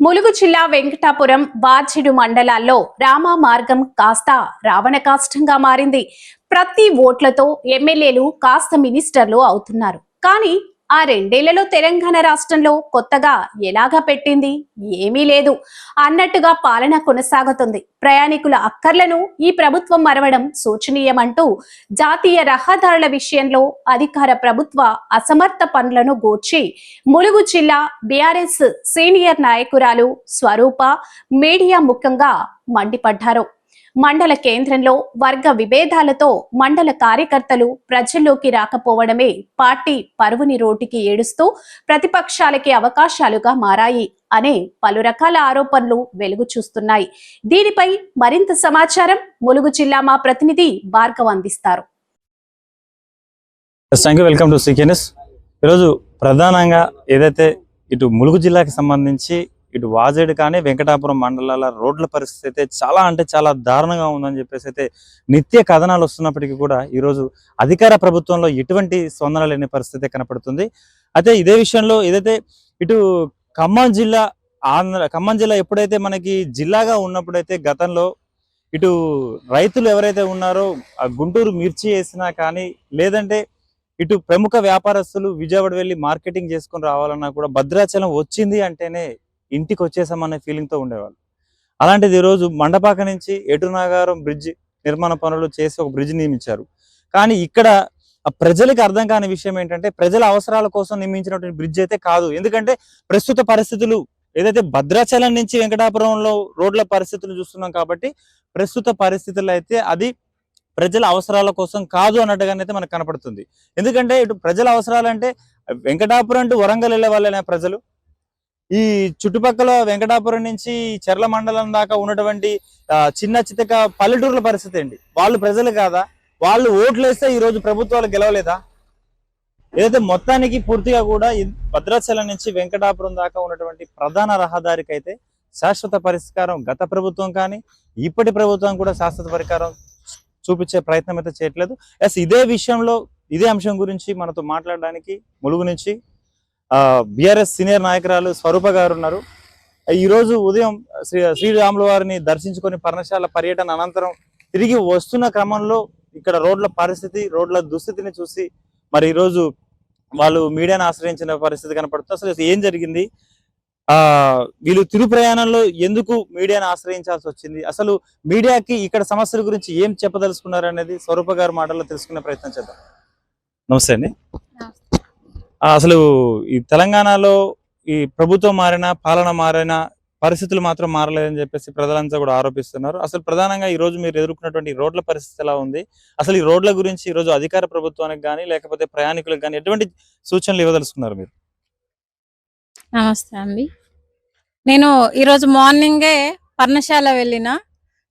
ములుగు జిల్లా వెంకటాపురం బార్చిడు మండలాల్లో రామ మార్గం కాస్త రావణ కాష్టంగా మారింది. ప్రతి ఓట్లతో ఎమ్మెల్యేలు కాస్త మినిస్టర్లు అవుతున్నారు. కానీ ఆ రెండేళ్ళలో తెలంగాణ రాష్ట్రంలో కొత్తగా ఎలాగా పెట్టింది ఏమీ లేదు. అన్నట్టుగా పాలన కొనసాగుతుంది. ప్రయాణికుల అక్కర్లను ఈ ప్రభుత్వం మరవడం శోచనీయమంటూ జాతీయ రహదారుల విషయంలో అధికార ప్రభుత్వ అసమర్థ పనులను గూర్చి ములుగు జిల్లా బీఆర్ఎస్ సీనియర్ నాయకురాలు స్వరూప మీడియా ముఖంగా మండిపడ్డారు. మండల కేంద్రంలో వర్గ విభేదాలతో మండల కార్యకర్తలు ప్రజల్లోకి రాకపోవడమే పార్టీ పరువుని రోటికి ఏడుస్తూ ప్రతిపక్షాలకి అవకాశాలుగా మారాయి అనే పలు రకాల ఆరోపణలు వెలుగు చూస్తున్నాయి. దీనిపై మరింత సమాచారం ములుగు జిల్లా మా ప్రతినిధి భార్గవ్ అందిస్తారు. వెల్కమ్ టు ఈరోజు ప్రధానంగా ఏదైతే ఇటు ములుగు జిల్లాకి సంబంధించి ఇటు వాజేడు కానీ వెంకటాపురం మండలాల రోడ్ల పరిస్థితి అయితే చాలా అంటే చాలా దారుణంగా ఉందని చెప్పేసి అయితే నిత్య కథనాలు వస్తున్నప్పటికీ కూడా ఈరోజు అధికార ప్రభుత్వంలో ఎటువంటి స్పందన లేని పరిస్థితి కనపడుతుంది. అయితే ఇదే విషయంలో ఏదైతే ఇటు ఖమ్మం జిల్లా ఆంధ్ర ఖమ్మం జిల్లా ఎప్పుడైతే మనకి జిల్లాగా ఉన్నప్పుడైతే గతంలో ఇటు రైతులు ఎవరైతే ఉన్నారో ఆ గుంటూరు మిర్చి వేసినా కానీ లేదంటే ఇటు ప్రముఖ వ్యాపారస్తులు విజయవాడ వెళ్ళి మార్కెటింగ్ చేసుకొని రావాలన్నా కూడా భద్రాచలం వచ్చింది అంటేనే ఇంటికి వచ్చేసామనే ఫీలింగ్తో ఉండేవాళ్ళు. అలాంటిది ఈరోజు మండపాక నుంచి ఎటునాగారం బ్రిడ్జ్ నిర్మాణ పనులు చేసి ఒక బ్రిడ్జ్ నియమించారు. కానీ ఇక్కడ ఆ ప్రజలకు అర్థం కాని విషయం ఏంటంటే ప్రజల అవసరాల కోసం నియమించినటువంటి బ్రిడ్జ్ అయితే కాదు. ఎందుకంటే ప్రస్తుత పరిస్థితులు ఏదైతే భద్రాచలం నుంచి వెంకటాపురంలో రోడ్ల పరిస్థితులు చూస్తున్నాం కాబట్టి ప్రస్తుత పరిస్థితుల్లో అయితే అది ప్రజల అవసరాల కోసం కాదు అన్నట్టుగానైతే మనకు కనపడుతుంది. ఎందుకంటే ఇటు ప్రజల అవసరాలంటే వెంకటాపురం అంటూ వరంగల్ వెళ్ళే వాళ్ళైనా ప్రజలు? ఈ చుట్టుపక్కల వెంకటాపురం నుంచి చెర్ల మండలం దాకా ఉన్నటువంటి చిన్న చితక పల్లెటూర్ల పరిస్థితి అండి వాళ్ళు ప్రజలు కాదా? వాళ్ళు ఓట్లు వేస్తే ఈ రోజు ప్రభుత్వాలు గెలవలేదా? ఏదైతే మొత్తానికి పూర్తిగా కూడా భద్రాచలం నుంచి వెంకటాపురం దాకా ఉన్నటువంటి ప్రధాన రహదారికి అయితే శాశ్వత పరిష్కారం గత ప్రభుత్వం కానీ ఇప్పటి ప్రభుత్వం కూడా శాశ్వత పరిష్కారం చూపించే ప్రయత్నం అయితే చేయట్లేదు. ఎస్ ఇదే విషయంలో ఇదే అంశం గురించి మనతో మాట్లాడడానికి ములుగు నుంచి బిఆర్ఎస్ సీనియర్ నాయకురాలు స్వరూప గారు ఉన్నారు. ఈ రోజు ఉదయం శ్రీ శ్రీరాముల వారిని దర్శించుకొని పర్ణశాల పర్యటన అనంతరం తిరిగి వస్తున్న క్రమంలో ఇక్కడ రోడ్ల పరిస్థితి రోడ్ల దుస్థితిని చూసి మరి ఈ రోజు వాళ్ళు మీడియాను ఆశ్రయించిన పరిస్థితి కనపడుతుంది. అసలు ఏం జరిగింది? ఆ వీళ్ళు తిరు ప్రయాణంలో ఎందుకు మీడియాను ఆశ్రయించాల్సి వచ్చింది? అసలు మీడియాకి ఇక్కడ సమస్యల గురించి ఏం చెప్పదలుచుకున్నారు అనేది స్వరూప గారి మాటల్లో తెలుసుకునే ప్రయత్నం చేద్దాం. నమస్తే అండి. అసలు ఈ తెలంగాణలో ఈ ప్రభుత్వం మారిన పాలన మారిన పరిస్థితులు మాత్రం మారలేదని చెప్పేసి ప్రజలంతా కూడా ఆరోపిస్తున్నారు. అసలు ప్రధానంగా ఈ రోజు మీరు ఎదుర్కొన్నటువంటి రోడ్ల పరిస్థితి ఎలా ఉంది? అసలు ఈ రోడ్ల గురించి ఈ రోజు అధికార ప్రభుత్వానికి కానీ లేకపోతే ప్రయాణికులకు కానీ ఎటువంటి సూచనలు ఇవ్వదలుచుకున్నారు మీరు? నమస్తే అండి. నేను ఈరోజు మార్నింగే పర్ణశాల వెళ్ళిన.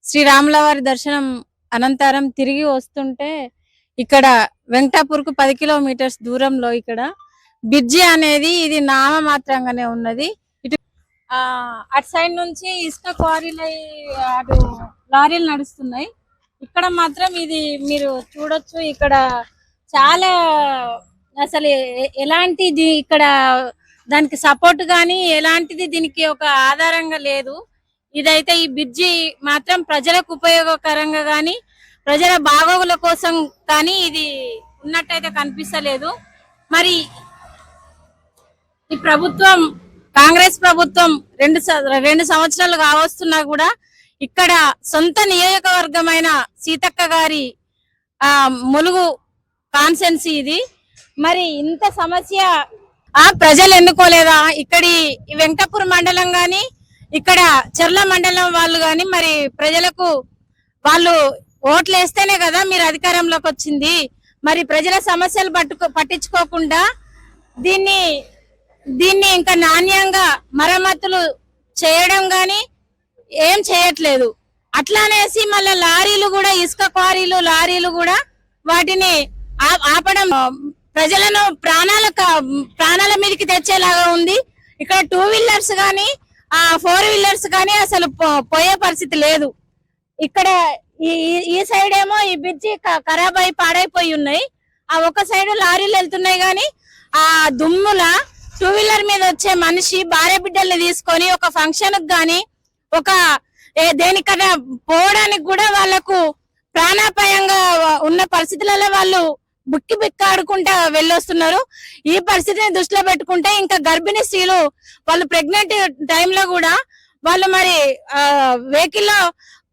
శ్రీరాముల వారి దర్శనం అనంతరం తిరిగి వస్తుంటే ఇక్కడ వెంకటాపూర్కు పది కిలోమీటర్స్ దూరంలో ఇక్కడ బ్రిడ్జి అనేది ఇది నామమాత్రంగానే ఉన్నది. ఇటు అటు సైడ్ నుంచి ఇసుక క్వారీలు అటు లారీలు నడుస్తున్నాయి. ఇక్కడ మాత్రం ఇది మీరు చూడొచ్చు. ఇక్కడ చాలా అసలు ఎలాంటిది ఇక్కడ దానికి సపోర్ట్ కానీ ఎలాంటిది దీనికి ఒక ఆధారంగా లేదు. ఇదైతే ఈ బ్రిడ్జి మాత్రం ప్రజలకు ఉపయోగకరంగా గాని ప్రజల బాగోగుల కోసం కానీ ఇది ఉన్నట్టయితే కనిపిస్తలేదు. మరి ఈ ప్రభుత్వం కాంగ్రెస్ ప్రభుత్వం రెండు స- రెండు సంవత్సరాలు కావస్తున్నా కూడా ఇక్కడ సొంత నియోజకవర్గమైన సీతక్క గారి ఆ ములుగు కాన్సెన్సీ ఇది. మరి ఇంత సమస్య ఆ ప్రజలు ఎన్నుకోలేదా? ఇక్కడి వెంకటపూర్ మండలం గాని ఇక్కడ చెర్ల మండలం వాళ్ళు గాని మరి ప్రజలకు వాళ్ళు ఓట్లు వేస్తేనే కదా మీరు అధికారంలోకి వచ్చింది. మరి ప్రజల సమస్యలు పట్టుకో పట్టించుకోకుండా దీన్ని దీన్ని ఇంకా నాణ్యంగా మరమ్మతులు చేయడం గాని ఏం చేయట్లేదు. అట్లానేసి మళ్ళీ లారీలు కూడా ఇసుక క్వారీలు లారీలు కూడా వాటిని ఆ- ఆపడం ప్రజలను ప్రాణాల ప్రాణాల మీదకి తెచ్చేలాగా ఉంది. ఇక్కడ టూ వీలర్స్ గాని ఆ ఫోర్ వీలర్స్ గాని అసలు పోయే పరిస్థితి లేదు. ఇక్కడ ఈ ఈ- సైడ్ ఏమో ఈ బ్రిడ్జి ఖరాబ్ అయి పాడైపోయి ఉన్నాయి. ఆ ఒక సైడ్ లారీలు వెళ్తున్నాయి గాని ఆ దుమ్ముల టూ వీలర్ మీద వచ్చే మనిషి భార్య బిడ్డల్ని తీసుకొని ఒక ఫంక్షన్ గాని ఒక దేనికన్నా పోవడానికి కూడా వాళ్ళకు ప్రాణాపాయంగా ఉన్న పరిస్థితులలో వాళ్ళు బుక్కి బిక్క ఆడుకుంటా వెళ్ళొస్తున్నారు. ఈ పరిస్థితిని దృష్టిలో పెట్టుకుంటే ఇంకా గర్భిణీ స్త్రీలు వాళ్ళు ప్రెగ్నెంట్ టైంలో కూడా వాళ్ళు మరి వెహికల్లో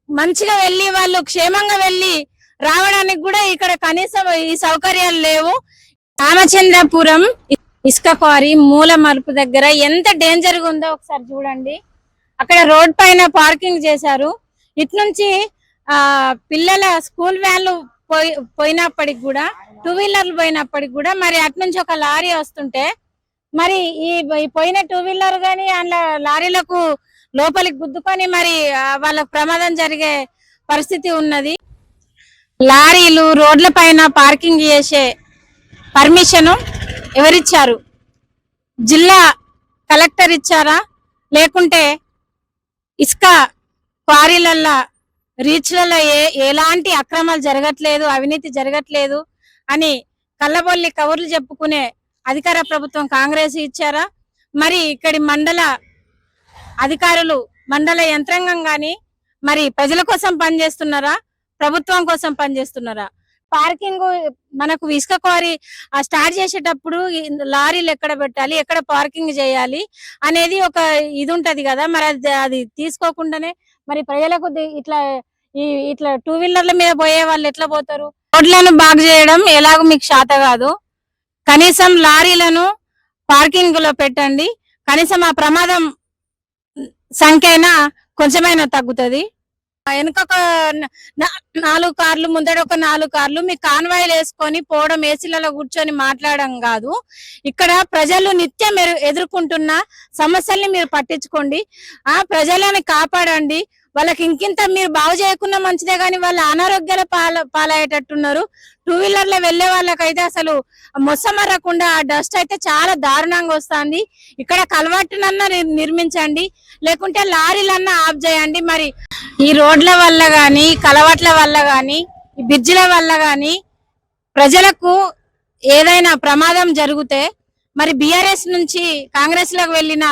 మంచిగా వెళ్ళి వాళ్ళు క్షేమంగా వెళ్ళి రావడానికి కూడా ఇక్కడ కనీసం ఈ సౌకర్యాలు లేవు. రామచంద్రపురం ఇసుక క్వారీ మూల మలుపు దగ్గర ఎంత డేంజర్గా ఉందో ఒకసారి చూడండి. అక్కడ రోడ్ పైన పార్కింగ్ చేశారు. ఇటు నుంచి ఆ పిల్లల స్కూల్ వ్యాన్లు పోయి పోయినప్పటికి కూడా టూ వీలర్లు పోయినప్పటికి కూడా మరి అటు నుంచి ఒక లారీ వస్తుంటే మరి ఈ పోయిన టూ వీలర్ గాని అందులో లారీలకు లోపలికి గుద్దుకొని మరి వాళ్ళకు ప్రమాదం జరిగే పరిస్థితి ఉన్నది. లారీలు రోడ్ల పైన పార్కింగ్ చేసే పర్మిషన్ ఎవరిచ్చారు? జిల్లా కలెక్టర్ ఇచ్చారా? లేకుంటే ఇసుక క్వారీలల్లో రీచ్లలో ఏ ఎలాంటి అక్రమాలు జరగట్లేదు అవినీతి జరగట్లేదు అని కళ్ళబొల్లి కవర్లు చెప్పుకునే అధికార ప్రభుత్వం కాంగ్రెస్ ఇచ్చారా? మరి ఇక్కడి మండల అధికారులు మండల యంత్రాంగం కానీ మరి ప్రజల కోసం పనిచేస్తున్నారా? ప్రభుత్వం కోసం పనిచేస్తున్నారా? పార్కింగ్ మనకు ఇసుక క్వారీ స్టార్ట్ చేసేటప్పుడు లారీలు ఎక్కడ పెట్టాలి ఎక్కడ పార్కింగ్ చేయాలి అనేది ఒక ఇది ఉంటది కదా. మరి అది అది తీసుకోకుండానే మరి ప్రజలకు ఇట్లా ఈ ఇట్లా టూ వీలర్ల మీద పోయే వాళ్ళు ఎట్లా పోతారు? రోడ్లను బాగు చేయడం ఎలాగో మీకు శాత కాదు. కనీసం లారీలను పార్కింగ్లో పెట్టండి. కనీసం ఆ ప్రమాదం సంఖ్య అయినా కొంచెమైనా తగ్గుతుంది. వెనక ఒక నాలుగు కార్లు ముందర ఒక నాలుగు కార్లు మీ కాన్వాయిలు వేసుకొని పోవడం ఏసీలలో కూర్చొని మాట్లాడడం కాదు. ఇక్కడ ప్రజలు నిత్యం ఎదుర్కొంటున్న సమస్యల్ని మీరు పట్టించుకోండి. ఆ ప్రజలని కాపాడండి. వాళ్ళకి ఇంకింత మీరు బాగు చేయకుండా మంచిదే కానీ వాళ్ళ అనారోగ్యాల పాల పాలయ్యేటట్టున్నారు. టూ వీలర్లో వెళ్ళే వాళ్ళకైతే అసలు మొసమరకుండా ఆ డస్ట్ అయితే చాలా దారుణంగా వస్తుంది. ఇక్కడ కలవట్టునన్నా నిర్మించండి లేకుంటే లారీలన్నా ఆఫ్ చేయండి. మరి ఈ రోడ్ల వల్ల గాని కలవట్ల వల్ల గాని ఈ బ్రిడ్జిల వల్ల గాని ప్రజలకు ఏదైనా ప్రమాదం జరిగితే మరి బిఆర్ఎస్ నుంచి కాంగ్రెస్లోకి వెళ్ళిన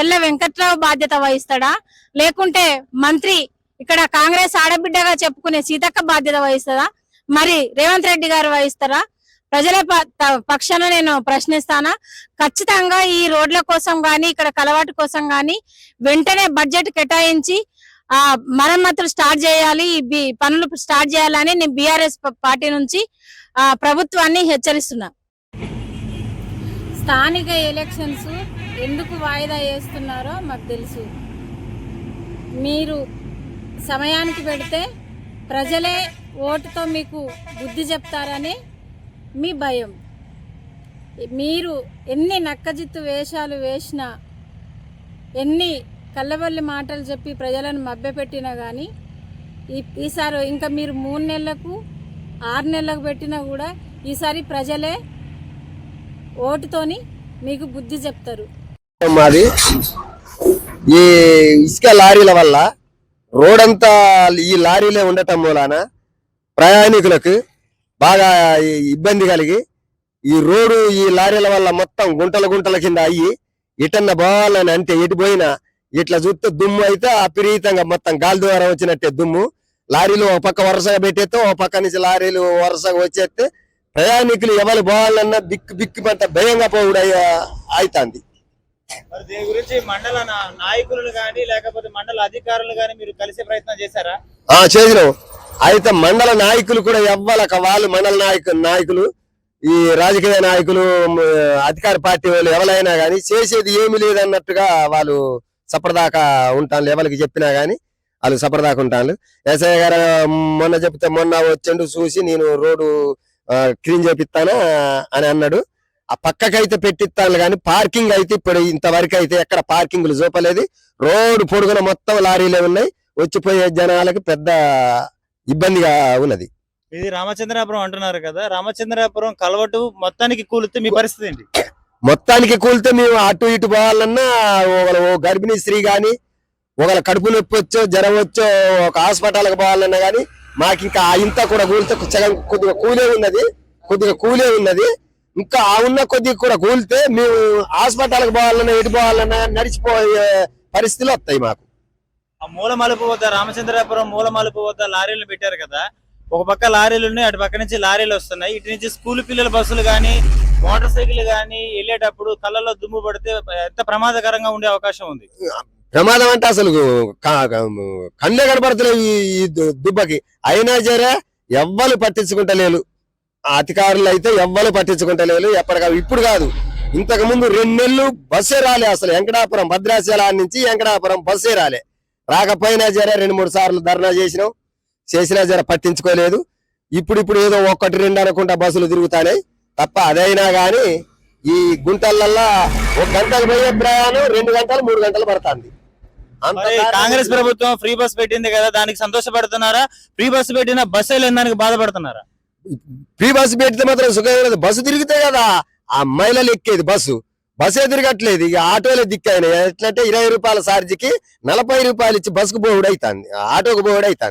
తెల్ల వెంకట్రావు బాధ్యత వహిస్తాడా? లేకుంటే మంత్రి ఇక్కడ కాంగ్రెస్ ఆడబిడ్డగా చెప్పుకునే సీతక్క బాధ్యత వహిస్తుందా మరి రేవంత్ రెడ్డి గారు వహిస్తారా? ప్రజల పక్షాన నేను ప్రశ్నిస్తానా? ఖచ్చితంగా ఈ రోడ్ల కోసం గాని ఇక్కడ కలవాటు కోసం గాని వెంటనే బడ్జెట్ కేటాయించి ఆ మరమ్మతులు స్టార్ట్ చేయాలి ఈ పనులు స్టార్ట్ చేయాలని నేను బీఆర్ఎస్ పార్టీ నుంచి ఆ ప్రభుత్వాన్ని హెచ్చరిస్తున్నా. స్థానిక ఎలక్షన్స్ ఎందుకు వాయిదా వేస్తున్నారో మాకు తెలుసు. మీరు సమయానికి పెడితే ప్రజలే ఓటుతో మీకు బుద్ధి చెప్తారని మీ భయం. మీరు ఎన్ని నక్కజిత్తు వేషాలు వేసినా ఎన్ని కళ్ళబల్లి మాటలు చెప్పి ప్రజలను మభ్యపెట్టినా కానీ ఈ ఈసారి ఇంకా మీరు మూడు నెలలకు ఆరు నెలలకు పెట్టినా కూడా ఈసారి ప్రజలే ఓటుతోని మీకు బుద్ధి చెప్తారు. మాది ఈ ఇసుక లారీల వల్ల రోడ్ అంతా ఈ లారీలే ఉండటం మూలాన ప్రయాణికులకు బాగా ఇబ్బంది కలిగి ఈ రోడ్డు ఈ లారీల వల్ల మొత్తం గుంటల గుంటల కింద అయ్యి ఇటన్న పోవాలని అంటే ఎటు పోయినా ఇట్లా చూస్తే దుమ్ము అయితే అపిరీతంగా మొత్తం గాలి ద్వారా వచ్చినట్టే దుమ్ము. లారీలు ఒక పక్క వరుసగా పెట్టేస్తే ఒక పక్క నుంచి లారీలు వరుసగా వచ్చేస్తే ప్రయాణికులు ఎవరు పోవాలన్నా బిక్కు బిక్కు పంట భయంగా పోవుడు అవుతుంది మరి దీని గురించి మండల నా- నాయకులను కానీ లేకపోతే మండల అధికారులు కానీ మీరు కలిసే ప్రయత్నం చేశారా? ఆ చేసినాం. అయితే మండల నాయకులు కూడా ఎవ్వలక వాళ్ళు మండల నాయకు నాయకులు ఈ రాజకీయ నాయకులు అధికార పార్టీ వాళ్ళు ఎవరైనా కానీ చేసేది ఏమీ లేదన్నట్టుగా వాళ్ళు సపరదాకా ఉంటాను ఎవరికి చెప్పినా గానీ వాళ్ళు సపరదాకా ఉంటాను ఎస్ఐ గారు మొన్న చెప్తే మొన్న వచ్చిండు చూసి నేను రోడ్డు క్లీన్ చేపిస్తానా అని అన్నాడు. ఆ పక్కకైతే పెట్టిస్తాను కానీ పార్కింగ్ అయితే ఇప్పుడు ఇంతవరకు అయితే ఎక్కడ పార్కింగ్లు చూపలేదు. రోడ్డు పొడుగున మొత్తం లారీలే ఉన్నాయి. వచ్చిపోయే జనాలకు పెద్ద ఇబ్బందిగా ఉన్నది. ఇది రామచంద్రాపురం అంటున్నారు కదా. రామచంద్రాపురం కలవటు మొత్తానికి కూలితే మీ పరిస్థితి ఏంటి? మొత్తానికి కూలితే మేము అటు ఇటు పోవాలన్నా ఓ గర్భిణీ స్త్రీ గాని ఒకళ్ళ కడుపు నొప్పి వచ్చో జ్వరం వచ్చో ఒక హాస్పిటల్కి పోవాలన్నా గాని మాకు ఇంకా ఇంత కూడా కూలితే సగం కొద్దిగా కూలే ఉన్నది కొద్దిగా కూలే ఉన్నది. ఇంకా ఆ ఉన్న కొద్ది కూడా కూలితే మేము హాస్పిటల్కి పోవాలన్నా ఎటు పోవాలన్నా నడిచిపోయే పరిస్థితులు వస్తాయి మాకు. ఆ మూల మలుపు వద్ద రామచంద్రాపురం మూల మలుపు వద్ద లారీలు పెట్టారు కదా. ఒక పక్క లారీలు ఉన్నాయి అటు పక్క నుంచి లారీలు వస్తున్నాయి. ఇటు నుంచి స్కూల్ పిల్లల బస్సులు కానీ మోటార్ సైకిల్ కానీ వెళ్ళేటప్పుడు కళ్ళలో దుమ్ము పడితే ఎంత ప్రమాదకరంగా ఉండే అవకాశం ఉంది. ప్రమాదం అంటే అసలు కళ్ళే కనపడతలేవు ఈ- దుబ్బకి. అయినా సరే ఎవ్వరు పట్టించుకుంటలేరు. ఆ అధికారులు అయితే ఎవ్వరు పట్టించుకుంటలేరు. ఎప్పటికా ఇప్పుడు కాదు. ఇంతకు ముందు రెండు నెలలు బస్సే రాలే అసలు. వెంకటాపురం భద్రాచలం నుంచి వెంకటాపురం బస్సే రాలే. రాకపోయినా సరే రెండు మూడు సార్లు ధర్నా చేసినాం. చేసినా సరే పట్టించుకోలేదు. ఇప్పుడు ఇప్పుడు ఏదో ఒక్కటి రెండు అనుకుంటా బస్సులు తిరుగుతాయి తప్ప అదైనా కానీ ఈ గుంటలల్లా ఒక గంటలు పోయే ప్రయాణం రెండు గంటలు మూడు గంటలు పడుతుంది. కాంగ్రెస్ ప్రభుత్వం ఫ్రీ బస్ పెట్టింది కదా దానికి సంతోషపడుతున్నారా? ఫ్రీ బస్ పెట్టిన బస్సు వెళ్ళడానికి బాధపడుతున్నారా? ఫ్రీ బస్సు పెడితే మాత్రం సుఖం లేదు. బస్సు తిరిగితే కదా ఆ మహిళలు ఎక్కేది బస్సు. బస్సే తిరగట్లేదు. ఇక ఆటోలే దిక్కైన ఎట్లంటే ఇరవై రూపాయల ఛార్జీకి నలభై రూపాయలు ఇచ్చి బస్సుకు పోవుడు అవుతుంది ఆటోకు పోవుడు అవుతుంది